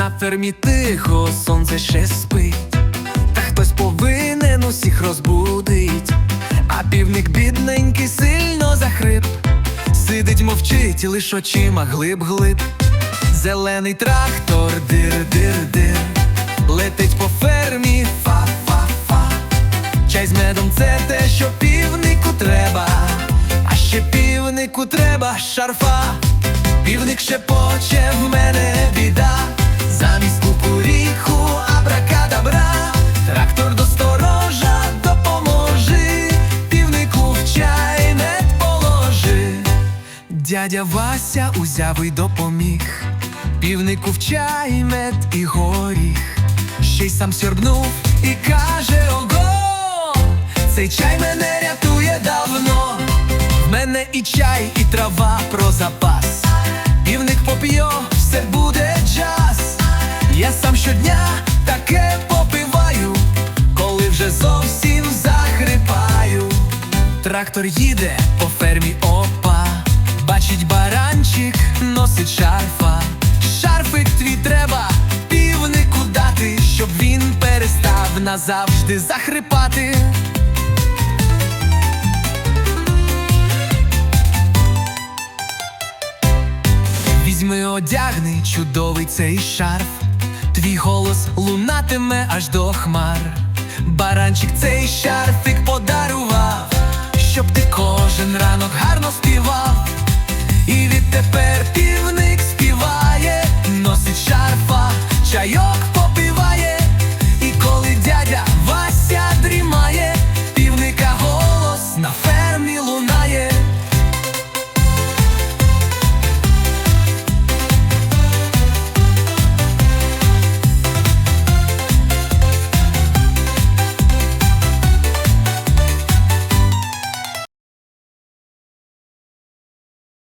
На фермі тихо, сонце ще спить, та хтось повинен усіх розбудить, а півник бідненький сильно захрип, сидить, мовчить лиш очима глиб-глиб. Зелений трактор, дир-дир-дир, летить по фермі, фа-фа-фа. Чай з медом це те, що півнику треба, а ще півнику треба шарфа. Півник шепоче в мене Дядя Вася узяв і допоміг, півнику в чай мед і горіх, ще й сам сьорбнув і каже ого, цей чай мене рятує давно. В мене і чай, і трава про запас. Півник поп'є, все буде час. Я сам щодня таке попиваю, коли вже зовсім захрипаю. Трактор їде по фермі опа, бачить баранчик, носить шарфа. Шарфик твій треба півнику дати, щоб він перестав назавжди захрипати. Візьми, одягни чудовий цей шарф, твій голос лунатиме аж до хмар. Баранчик цей шарфик подарував, щоб ти кожен ранок гарно співав.